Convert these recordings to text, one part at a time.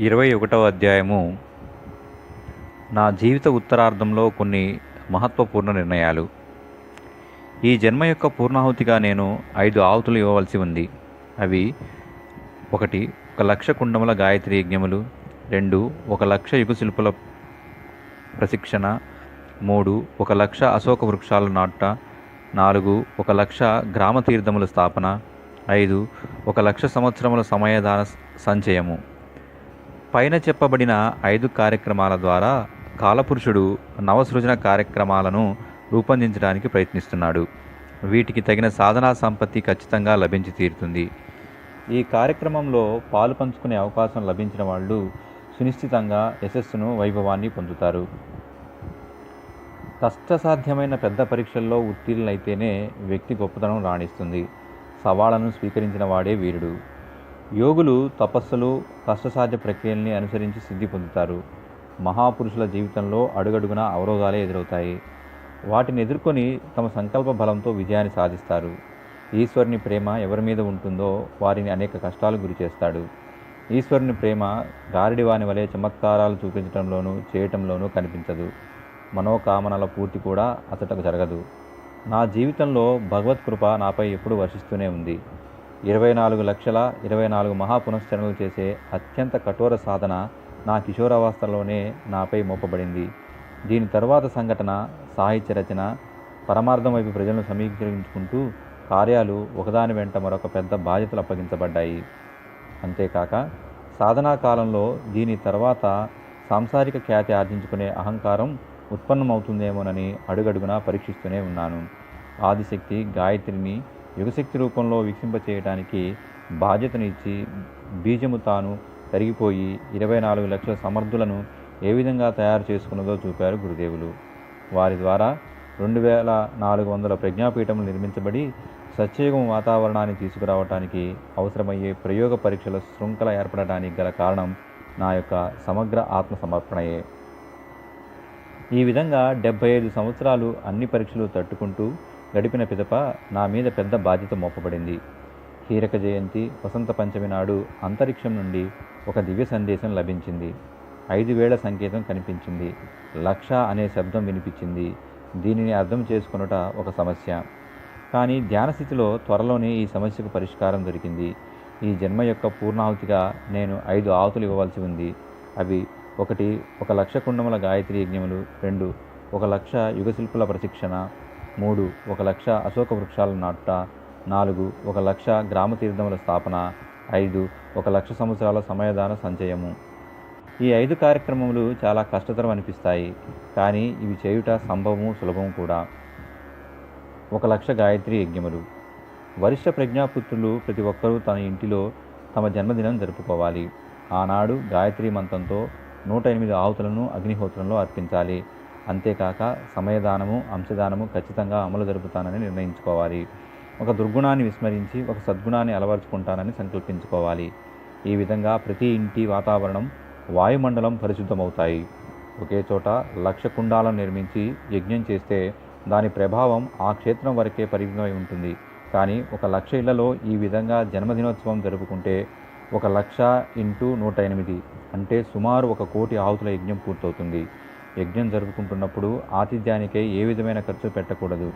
ఇరవై ఒకటవ అధ్యాయము. నా జీవిత ఉత్తరార్ధంలో కొన్ని మహత్వపూర్ణ నిర్ణయాలు. ఈ జన్మ యొక్క పూర్ణాహుతిగా నేను ఐదు ఆహుతులు ఇవ్వవలసి ఉంది. అవి ఒకటి ఒక లక్ష కుండముల గాయత్రి యజ్ఞములు. రెండు ఒక లక్ష యుగశిల్పుల ప్రశిక్షణ. మూడు ఒక లక్ష అశోక వృక్షాలు నాట నాలుగు ఒక లక్ష గ్రామ తీర్థముల స్థాపన. ఐదు ఒక లక్ష సంవత్సరముల సమయదాన సంచయము. పైన చెప్పబడిన ఐదు కార్యక్రమాల ద్వారా కాలపురుషుడు నవసృజన కార్యక్రమాలను రూపొందించడానికి ప్రయత్నిస్తున్నాడు. వీటికి తగిన సాధనా సంపత్తి ఖచ్చితంగా లభించి తీరుతుంది. ఈ కార్యక్రమంలో పాలు పంచుకునే అవకాశం లభించిన వాళ్ళు సునిశ్చితంగా యశస్సును వైభవాన్ని పొందుతారు. కష్టసాధ్యమైన పెద్ద పరీక్షల్లో ఉత్తీర్ణులైతేనే వ్యక్తి గొప్పతనం రాణిస్తుంది. సవాళ్ళను స్వీకరించిన వాడే వీరుడు. యోగులు తపస్సులు కష్టసాధ్య ప్రక్రియల్ని అనుసరించి సిద్ధి పొందుతారు. మహాపురుషుల జీవితంలో అడుగడుగున అవరోధాలే ఎదురవుతాయి. వాటిని ఎదుర్కొని తమ సంకల్ప బలంతో విజయాన్ని సాధిస్తారు. ఈశ్వరుని ప్రేమ ఎవరి మీద ఉంటుందో వారిని అనేక కష్టాలు గురి చేస్తాడు. ఈశ్వరుని ప్రేమ గారిడివాని వలె చమత్కారాలు చూపించడంలోనూ చేయటంలోనూ కనిపించదు. మనోకామనల పూర్తి కూడా అతటకు జరగదు. నా జీవితంలో భగవత్ కృప నాపై ఎప్పుడు వర్షిస్తూనే ఉంది. ఇరవై నాలుగు లక్షల ఇరవై నాలుగు మహాపునశ్చరణలు చేసే అత్యంత కఠోర సాధన నా కిషోరావస్థలోనే నాపై మోపబడింది. దీని తరువాత సంఘటన సాహిత్య రచన పరమార్థం వైపు ప్రజలను సమీకరించుకుంటూ కార్యాలు ఒకదాని వెంట మరొక పెద్ద బాధ్యతలు అప్పగించబడ్డాయి. అంతేకాక సాధనా కాలంలో దీని తర్వాత సాంసారిక ఖ్యాతి ఆర్జించుకునే అహంకారం ఉత్పన్నమవుతుందేమోనని అడుగడుగునా పరీక్షిస్తూనే ఉన్నాను. ఆదిశక్తి గాయత్రిని యుగశక్తి రూపంలో వికసింపచేయడానికి బాధ్యతను ఇచ్చి బీజము తాను తరిగిపోయి ఇరవై నాలుగు లక్షల సమర్థులను ఏ విధంగా తయారు చేసుకున్నదో చూపారు గురుదేవులు. వారి ద్వారా రెండు వేల నాలుగు వందల ప్రజ్ఞాపీఠములు నిర్మించబడి సత్యయుగం వాతావరణాన్ని తీసుకురావడానికి అవసరమయ్యే ప్రయోగ పరీక్షల శృంఖల ఏర్పడటానికి గల కారణం నా యొక్క సమగ్ర ఆత్మ సమర్పణయే ఈ విధంగా డెబ్భై ఐదు సంవత్సరాలు అన్ని పరీక్షలు తట్టుకుంటూ గడిపిన పిదప నా మీద పెద్ద బాధ్యత మోపబడింది. హీరక జయంతి వసంత పంచమి నాడు అంతరిక్షం నుండి ఒక దివ్య సందేశం లభించింది. ఐదు వేల సంకేతం కనిపించింది. లక్ష అనే శబ్దం వినిపించింది. దీనిని అర్థం చేసుకొనుట ఒక సమస్య. కానీ ధ్యాన స్థితిలో త్వరలోనే ఈ సమస్యకు పరిష్కారం దొరికింది. ఈ జన్మ యొక్క పూర్ణాహుతిగా నేను ఐదు ఆహుతులు ఇవ్వవలసి ఉంది. అవి ఒకటి ఒక లక్ష కుండముల గాయత్రి యజ్ఞములు రెండు ఒక లక్ష యుగశిల్పుల ప్రశిక్షణ మూడు ఒక లక్ష అశోక వృక్షాలు నాటుట నాలుగు ఒక లక్ష గ్రామ తీర్థముల స్థాపన ఐదు ఒక లక్ష సంవత్సరాల సమయదాన సంచయము. ఈ ఐదు కార్యక్రమములు చాలా కష్టతరం అనిపిస్తాయి కానీ ఇవి చేయుట సంభవము సులభం కూడా. ఒక లక్ష గాయత్రి యజ్ఞములు. వరిష్ట ప్రజ్ఞాపుత్రులు ప్రతి ఒక్కరూ తన ఇంటిలో తమ జన్మదినం జరుపుకోవాలి. ఆనాడు గాయత్రి మంత్రంతో నూట ఎనిమిది ఆవుతులను అగ్నిహోత్రంలో అర్పించాలి. అంతేకాక సమయదానము అంశదానము ఖచ్చితంగా అమలు జరుపుతానని నిర్ణయించుకోవాలి. ఒక దుర్గుణాన్ని విస్మరించి ఒక సద్గుణాన్ని అలవర్చుకుంటానని సంకల్పించుకోవాలి. ఈ విధంగా ప్రతి ఇంటి వాతావరణం వాయుమండలం పరిశుద్ధమవుతాయి. ఒకే చోట లక్ష కుండాలను నిర్మించి యజ్ఞం చేస్తే దాని ప్రభావం ఆ క్షేత్రం వరకే పరిమితమై ఉంటుంది. కానీ ఒక లక్ష ఇళ్ళలో ఈ విధంగా జన్మదినోత్సవం జరుపుకుంటే ఒక లక్ష ఇంటూ నూట ఎనిమిది అంటే సుమారు ఒక కోటి ఆహుతుల యజ్ఞం పూర్తవుతుంది. యజ్ఞం జరుపుకుంటున్నప్పుడు ఆతిథ్యానికై ఏ విధమైన ఖర్చు పెట్టకూడదు.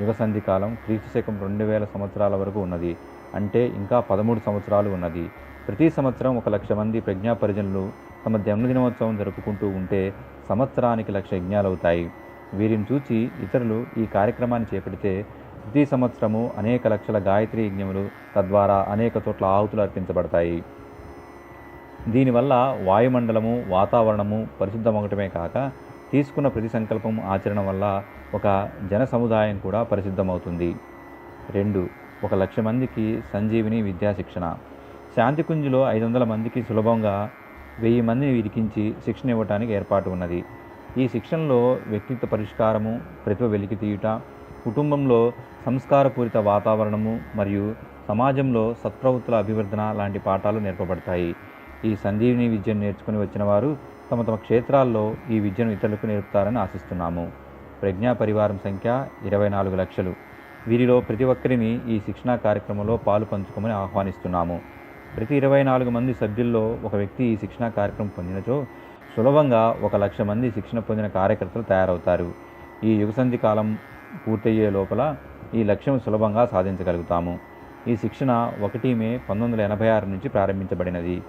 యుగసంధి కాలం క్రీస్తు శకం రెండు వేల సంవత్సరాల వరకు ఉన్నది. అంటే ఇంకా పదమూడు సంవత్సరాలు ఉన్నది. ప్రతి సంవత్సరం ఒక లక్ష మంది ప్రజ్ఞా పరిజనులు తమ జన్మదినోత్సవం జరుపుకుంటూ ఉంటే సంవత్సరానికి లక్ష యజ్ఞాలు అవుతాయి వీరిని చూచి ఇతరులు ఈ కార్యక్రమాన్ని చేపడితే ప్రతి సంవత్సరము అనేక లక్షల గాయత్రి యజ్ఞములు తద్వారా అనేక చోట్ల ఆహుతులు అర్పించబడతాయి. దీనివల్ల వాయుమండలము వాతావరణము పరిశుద్ధమవటమే కాక తీసుకున్న ప్రతి సంకల్పం ఆచరణ వల్ల ఒక జన సముదాయం కూడా పరిశుద్ధమవుతుంది. రెండు ఒక లక్ష మందికి సంజీవిని విద్యా శిక్షణ శాంతికుంజులో ఐదు వందల మందికి సులభంగా వెయ్యి మందిని విరికించి శిక్షణ ఇవ్వడానికి ఏర్పాటు ఉన్నది. ఈ శిక్షణలో వ్యక్తిత్వ పరిష్కారము ప్రతిభ వెలికి తీయుట కుటుంబంలో సంస్కారపూరిత వాతావరణము మరియు సమాజంలో సత్ప్రవృత్తుల అభివర్ధన లాంటి పాఠాలు నేర్పబడతాయి. ఈ సంజీవిని విద్యను నేర్చుకుని వచ్చిన వారు తమ తమ క్షేత్రాల్లో ఈ విద్యను ఇతరులకు నేర్పుతారని ఆశిస్తున్నాము. ప్రజ్ఞా పరివారం సంఖ్య ఇరవై నాలుగు లక్షలు. వీరిలో ప్రతి ఒక్కరిని ఈ శిక్షణా కార్యక్రమంలో పాలు పంచుకోమని ఆహ్వానిస్తున్నాము. ప్రతి ఇరవై నాలుగు మంది సభ్యుల్లో ఒక వ్యక్తి ఈ శిక్షణా కార్యక్రమం పొందినచో సులభంగా ఒక లక్ష మంది శిక్షణ పొందిన కార్యకర్తలు తయారవుతారు. ఈ యుగసంధి కాలం పూర్తయ్యే లోపల ఈ లక్ష్యం సులభంగా సాధించగలుగుతాము. ఈ శిక్షణ ఒకటి మే పంతొమ్మిది వందల ఎనభై ఆరు నుంచి ప్రారంభించబడినది.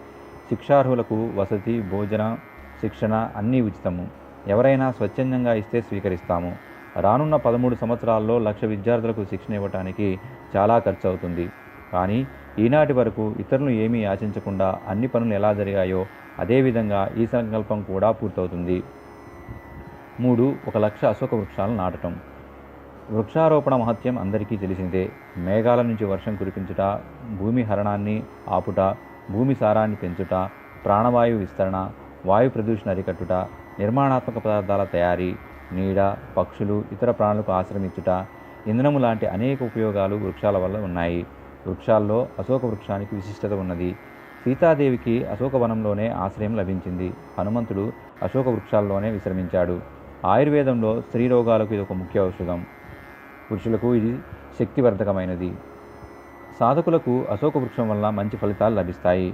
శిక్షార్హులకు వసతి భోజన శిక్షణ అన్నీ ఉచితము. ఎవరైనా స్వచ్ఛందంగా ఇస్తే స్వీకరిస్తాము. రానున్న పదమూడు సంవత్సరాల్లో లక్ష విద్యార్థులకు శిక్షణ ఇవ్వటానికి చాలా ఖర్చు అవుతుంది కానీ ఈనాటి వరకు ఇతరులు ఏమీ ఆశించకుండా అన్ని పనులు ఎలా జరిగాయో అదేవిధంగా ఈ సంకల్పం కూడా పూర్తవుతుంది. మూడు ఒక లక్ష అశోక వృక్షాలను నాటటం. వృక్షారోపణ మహత్యం అందరికీ తెలిసిందే. మేఘాల నుంచి వర్షం కురిపించుట భూమి హరణాన్ని ఆపుట భూమి సారాన్ని పెంచుట ప్రాణవాయు విస్తరణ వాయు ప్రదూషణ అరికట్టుట నిర్మాణాత్మక పదార్థాల తయారీ నీడ పక్షులు ఇతర ప్రాణులకు ఆశ్రమించుట ఇంధనము లాంటి అనేక ఉపయోగాలు వృక్షాల వల్ల ఉన్నాయి. వృక్షాల్లో అశోక వృక్షానికి విశిష్టత ఉన్నది. సీతాదేవికి అశోక వనంలోనే ఆశ్రయం లభించింది. హనుమంతుడు అశోక వృక్షాల్లోనే విశ్రమించాడు. ఆయుర్వేదంలో స్త్రీ రోగాలకు ఇది ఒక ముఖ్య ఔషధం. పురుషులకు ఇది శక్తివర్ధకమైనది. సాధకులకు అశోక వృక్షం వల్ల మంచి ఫలితాలు లభిస్తాయి.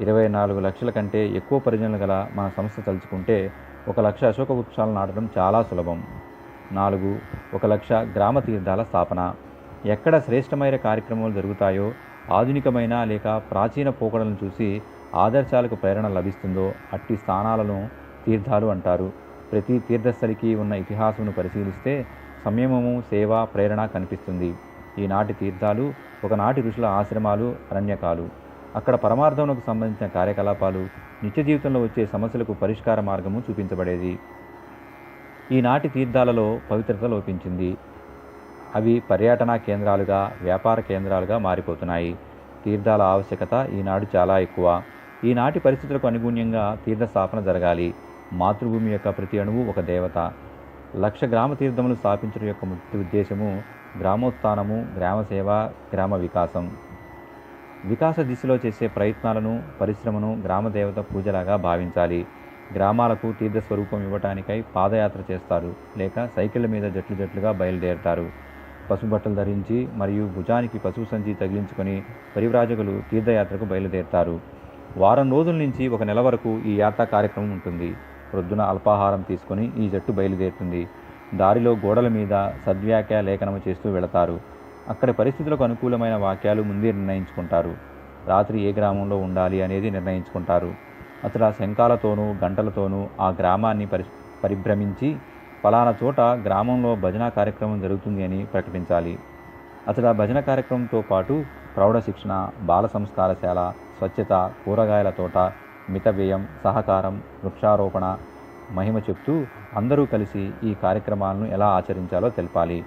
ఇరవై నాలుగు లక్షల కంటే ఎక్కువ పరిజనులు గల మన సంస్థ తలుచుకుంటే ఒక లక్ష అశోక వృక్షాలు నాటడం చాలా సులభం. నాలుగు ఒక లక్ష గ్రామ తీర్థాల స్థాపన. ఎక్కడ శ్రేష్టమైన కార్యక్రమాలు జరుగుతాయో ఆధునికమైన లేక ప్రాచీన పోకడలను చూసి ఆదర్శాలకు ప్రేరణ లభిస్తుందో అట్టి స్థానాలను తీర్థాలు అంటారు. ప్రతి తీర్థస్థలికి ఉన్న ఇతిహాసమును పరిశీలిస్తే సంయమము సేవ ప్రేరణ కనిపిస్తుంది. ఈనాటి తీర్థాలు ఒకనాటి ఋషుల ఆశ్రమాలు అరణ్యకాలు. అక్కడ పరమార్థములకు సంబంధించిన కార్యకలాపాలు నిత్య జీవితంలో వచ్చే సమస్యలకు పరిష్కార మార్గము చూపించబడేది. ఈనాటి తీర్థాలలో పవిత్రత లోపించింది. అవి పర్యటన కేంద్రాలుగా వ్యాపార కేంద్రాలుగా మారిపోతున్నాయి. తీర్థాల ఆవశ్యకత ఈనాడు చాలా ఎక్కువ. ఈనాటి పరిస్థితులకు అనుగుణ్యంగా తీర్థ స్థాపన జరగాలి. మాతృభూమి యొక్క ప్రతి అణువు ఒక దేవత. లక్ష గ్రామ తీర్థములు స్థాపించడం యొక్క ముఖ్య ఉద్దేశము గ్రామోత్థానము గ్రామ సేవ గ్రామ వికాసం. వికాస దిశలో చేసే ప్రయత్నాలను పరిశ్రమను గ్రామదేవత పూజలాగా భావించాలి. గ్రామాలకు తీర్థ స్వరూపం ఇవ్వటానికై పాదయాత్ర చేస్తారు. లేక సైకిళ్ళ మీద జట్లు జట్లుగా బయలుదేరుతారు. పసుబట్టలు ధరించి మరియు భుజానికి పశువు సంచి తగిలించుకొని పరివ్రాజకులు తీర్థయాత్రకు బయలుదేరుతారు. వారం రోజుల నుంచి ఒక నెల వరకు ఈ యాత్రా కార్యక్రమం ఉంటుంది. ప్రొద్దున అల్పాహారం తీసుకొని ఈ జట్టు బయలుదేరుతుంది. దారిలో గోడల మీద సద్వ్యాఖ్య లేఖనము చేస్తూ వెళతారు. అక్కడి పరిస్థితులకు అనుకూలమైన వాక్యాలు ముందే నిర్ణయించుకుంటారు. రాత్రి ఏ గ్రామంలో ఉండాలి అనేది నిర్ణయించుకుంటారు. అసలు ఆ శంఖాలతోనూ గంటలతోనూ ఆ గ్రామాన్ని పరి పరిభ్రమించి ఫలానా చోట గ్రామంలో భజన కార్యక్రమం జరుగుతుంది అని ప్రకటించాలి. అసలు ఆ భజన కార్యక్రమంతో పాటు ప్రౌఢ శిక్షణ బాల సంస్కారశాల స్వచ్ఛత కూరగాయల తోట మిత వ్యయం సహకారం వృక్షారోపణ మహిమ చెప్తూ అందరూ కలిసి ఈ కార్యక్రమాలను ఎలా ఆచరించాలో తెలపాలి.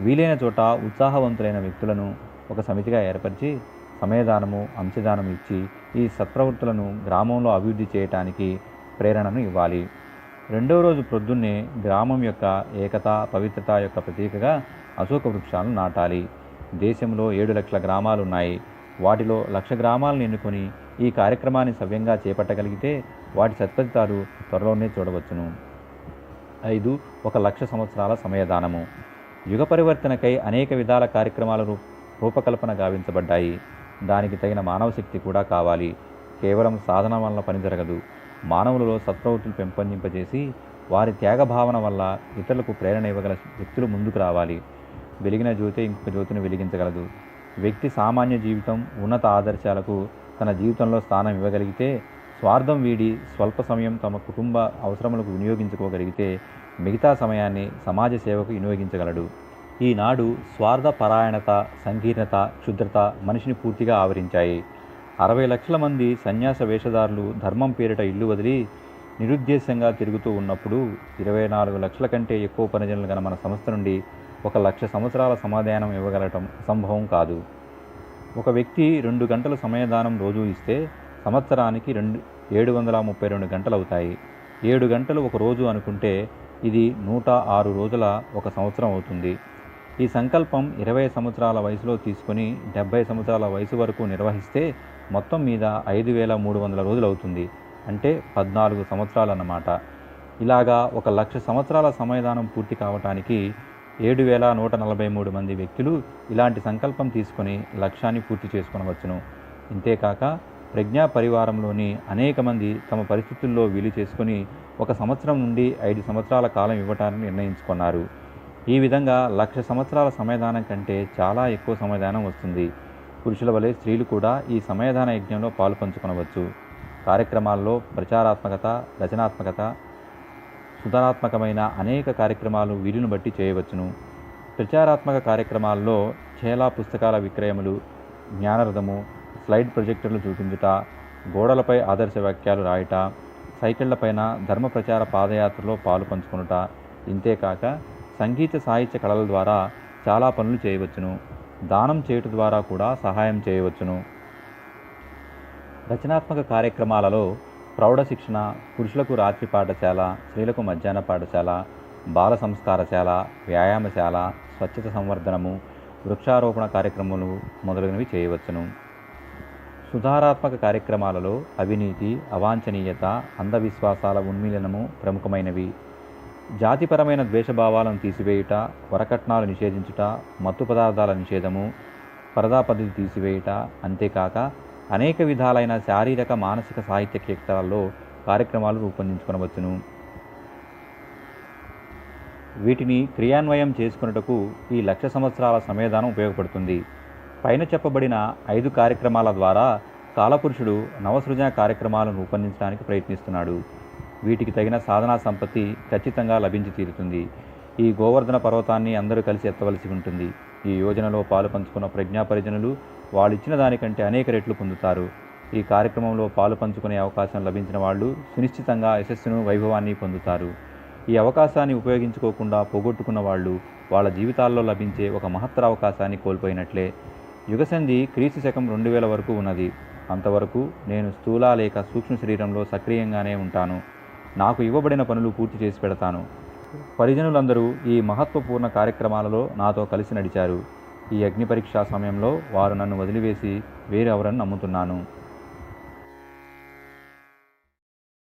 వీలైన చోట ఉత్సాహవంతులైన వ్యక్తులను ఒక సమితిగా ఏర్పరిచి సమయదానము అంశదానం ఇచ్చి ఈ సత్ప్రవృత్తులను గ్రామంలో అభివృద్ధి చేయటానికి ప్రేరణను ఇవ్వాలి. రెండవ రోజు ప్రొద్దున్నే గ్రామం యొక్క ఏకత పవిత్రత యొక్క ప్రతీకగా అశోక వృక్షాలను నాటాలి. దేశంలో ఏడు లక్షల గ్రామాలు ఉన్నాయి. వాటిలో లక్ష గ్రామాలను ఎన్నుకొని ఈ కార్యక్రమాన్ని సవ్యంగా చేపట్టగలిగితే వాటి సత్ఫలితాలు త్వరలోనే చూడవచ్చును. ఐదు ఒక లక్ష సంవత్సరాల సమయదానము. యుగ పరివర్తనకై అనేక విధాల కార్యక్రమాల రూ రూపకల్పన గావించబడ్డాయి. దానికి తగిన మానవ శక్తి కూడా కావాలి. కేవలం సాధన వలన పని జరగదు. మానవులలో సత్ప్రవృత్తులు పెంపొందింపజేసి వారి త్యాగ భావన వల్ల ఇతరులకు ప్రేరణ ఇవ్వగల వ్యక్తులు ముందుకు రావాలి. వెలిగిన జ్యోతి ఇంకొక జ్యోతిని వెలిగించగలదు. వ్యక్తి సామాన్య జీవితం ఉన్నత ఆదర్శాలకు తన జీవితంలో స్థానం ఇవ్వగలిగితే స్వార్థం వీడి స్వల్ప సమయం తమ కుటుంబ అవసరములకు వినియోగించుకోగలిగితే మిగతా సమయాన్ని సమాజ సేవకు వినియోగించగలడు. ఈనాడు స్వార్థ పరాయణత సంకీర్ణత క్షుద్రత మనిషిని పూర్తిగా ఆవరించాయి. అరవై లక్షల మంది సన్యాస వేషధారులు ధర్మం పేరిట ఇల్లు వదిలి నిరుద్దేశంగా తిరుగుతూ ఉన్నప్పుడు ఇరవై నాలుగు లక్షల కంటే ఎక్కువ పనిజనులు గల మన సంస్థ నుండి ఒక లక్ష సంవత్సరాల సమాధానం ఇవ్వగలటం అసంభవం కాదు. ఒక వ్యక్తి రెండు గంటల సమయదానం రోజు ఇస్తే సంవత్సరానికి రెండు ఏడు వందల ముప్పై రెండు గంటలు అవుతాయి ఏడు గంటలు ఒక రోజు అనుకుంటే ఇది నూట ఆరు రోజుల ఒక సంవత్సరం అవుతుంది. ఈ సంకల్పం ఇరవై సంవత్సరాల వయసులో తీసుకొని డెబ్బై సంవత్సరాల వయసు వరకు నిర్వహిస్తే మొత్తం మీద ఐదు వేల మూడు వందల రోజులు అవుతుంది అంటే పద్నాలుగు సంవత్సరాలు అన్నమాట ఇలాగా ఒక లక్ష సంవత్సరాల సమయదానం పూర్తి కావటానికి ఏడు వేల నూట నలభై మూడు మంది వ్యక్తులు ఇలాంటి సంకల్పం తీసుకొని లక్ష్యాన్ని పూర్తి చేసుకొనవచ్చును. ఇంతేకాక ప్రజ్ఞా పరివారంలోని అనేక మంది తమ పరిస్థితుల్లో వీలు చేసుకుని ఒక సంవత్సరం నుండి ఐదు సంవత్సరాల కాలం ఇవ్వటాన్ని నిర్ణయించుకున్నారు. ఈ విధంగా లక్ష సంవత్సరాల సమయదానం కంటే చాలా ఎక్కువ సమయదానం వస్తుంది. పురుషుల వలె స్త్రీలు కూడా ఈ సమయదాన యజ్ఞంలో పాలు పంచుకొనవచ్చు కార్యక్రమాల్లో ప్రచారాత్మకత రచనాత్మకత సుధారాత్మకమైన అనేక కార్యక్రమాలు వీలును బట్టి చేయవచ్చును. ప్రచారాత్మక కార్యక్రమాల్లో చేలా పుస్తకాల విక్రయములు జ్ఞానరథము స్లైడ్ ప్రొజెక్టర్లు చూపించుట గోడలపై ఆదర్శ వాక్యాలు రాయట సైకిళ్ళపైన ధర్మ ప్రచార పాదయాత్రలో పాలు పంచుకొనుట ఇంతేకాక సంగీత సాహిత్య కళల ద్వారా చాలా పనులు చేయవచ్చును. దానం చేయుట ద్వారా కూడా సహాయం చేయవచ్చును. రచనాత్మక కార్యక్రమాలలో ప్రౌఢ శిక్షణ పురుషులకు రాత్రి పాఠశాల స్త్రీలకు మధ్యాహ్న పాఠశాల బాల సంస్కారశాల వ్యాయామశాల స్వచ్ఛత సంవర్ధనము వృక్షారోపణ కార్యక్రమాలు మొదలగునవి చేయవచ్చును. సుధారాత్మక కార్యక్రమాలలో అవినీతి అవాంఛనీయత అంధవిశ్వాసాల ఉన్మీలనము ప్రముఖమైనవి. జాతిపరమైన ద్వేషభావాలను తీసివేయుట వరకట్నాలు నిషేధించుట మత్తు పదార్థాల నిషేధము పరదా పద్ధతి తీసివేయుట అంతేకాక అనేక విధాలైన శారీరక మానసిక సాహిత్య క్షేత్రాల్లో కార్యక్రమాలు రూపొందించుకొనవచ్చును. వీటిని క్రియాన్వయం చేసుకున్నటకు ఈ లక్ష సంవత్సరాల సమయదానం ఉపయోగపడుతుంది. పైన చెప్పబడిన ఐదు కార్యక్రమాల ద్వారా కాలపురుషుడు నవసృజన కార్యక్రమాలను రూపొందించడానికి ప్రయత్నిస్తున్నాడు. వీటికి తగిన సాధనా సంపత్తి ఖచ్చితంగా లభించి తీరుతుంది. ఈ గోవర్ధన పర్వతాన్ని అందరూ కలిసి ఎత్తవలసి ఉంటుంది. ఈ యోజనలో పాలు పంచుకున్న ప్రజ్ఞాపరిజనులు వాళ్ళిచ్చిన దానికంటే అనేక రెట్లు పొందుతారు. ఈ కార్యక్రమంలో పాలు పంచుకునే అవకాశం లభించిన వాళ్ళు సునిశ్చితంగా యశస్సును వైభవాన్ని పొందుతారు. ఈ అవకాశాన్ని ఉపయోగించుకోకుండా పోగొట్టుకున్న వాళ్ళు వాళ్ళ జీవితాల్లో లభించే ఒక మహత్తర అవకాశాన్ని కోల్పోయినట్లే. యుగసంధి క్రీస్తు శకం రెండు వేల వరకు ఉన్నది. అంతవరకు నేను స్థూల లేక సూక్ష్మ శరీరంలో సక్రియంగానే ఉంటాను. నాకు ఇవ్వబడిన పనులు పూర్తి చేసి పెడతాను. పరిజనులందరూ ఈ మహత్వపూర్ణ కార్యక్రమాలలో నాతో కలిసి నడిచారు. ఈ అగ్ని పరీక్షా సమయంలో వారు నన్ను వదిలివేసి వేరెవరని నమ్ముతున్నాను.